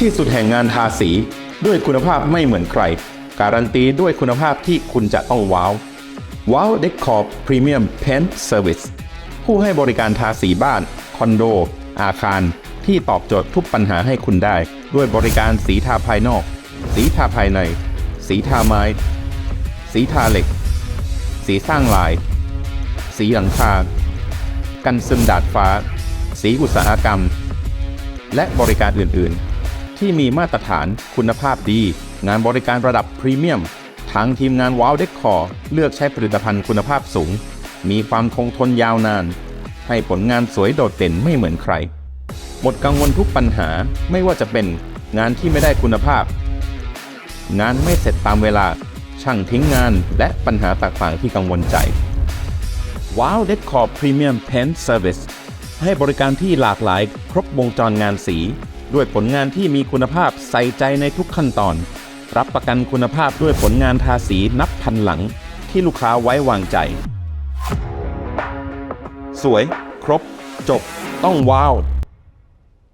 ที่สุดแห่งงานทาสี ด้วยคุณภาพไม่เหมือนใคร การันตีด้วยคุณภาพที่คุณจะต้องว้าวว้าว Decor Premium Paint Service ผู้ให้บริการทาสีบ้าน คอนโด อาคาร ที่ตอบโจทย์ทุกปัญหาให้คุณได้ ด้วยบริการสีทาภายนอก สีทาภายใน สีทาไม้ สีทาเหล็ก สีสร้างลาย สีหลังคา กันซึมดาดฟ้า สีอุตสาหกรรม และบริการอื่น ๆ ที่มีมาตรฐานคุณภาพดี งานบริการระดับพรีเมียม ทางทีมงานว้าวเดคคอร์เลือกใช้ผลิตภัณฑ์คุณภาพสูง มีความคงทนยาวนาน ให้ผลงานสวยโดดเด่นไม่เหมือนใคร หมดกังวลทุกปัญหาไม่ว่าจะเป็นงานที่ไม่ได้คุณภาพ งานไม่เสร็จตามเวลา ช่างทิ้งงานและปัญหาต่างๆที่กังวลใจว้าว Decor Premium Paint Service ให้บริการที่หลากหลายครบวงจรงานสี ด้วยผลงานที่มีคุณภาพใส่ใจในทุกขั้นตอน รับประกันคุณภาพด้วยผลงานทาสีนับพันหลัง ที่ลูกค้าไว้วางใจ สวย ครบ จบ ต้องว้าว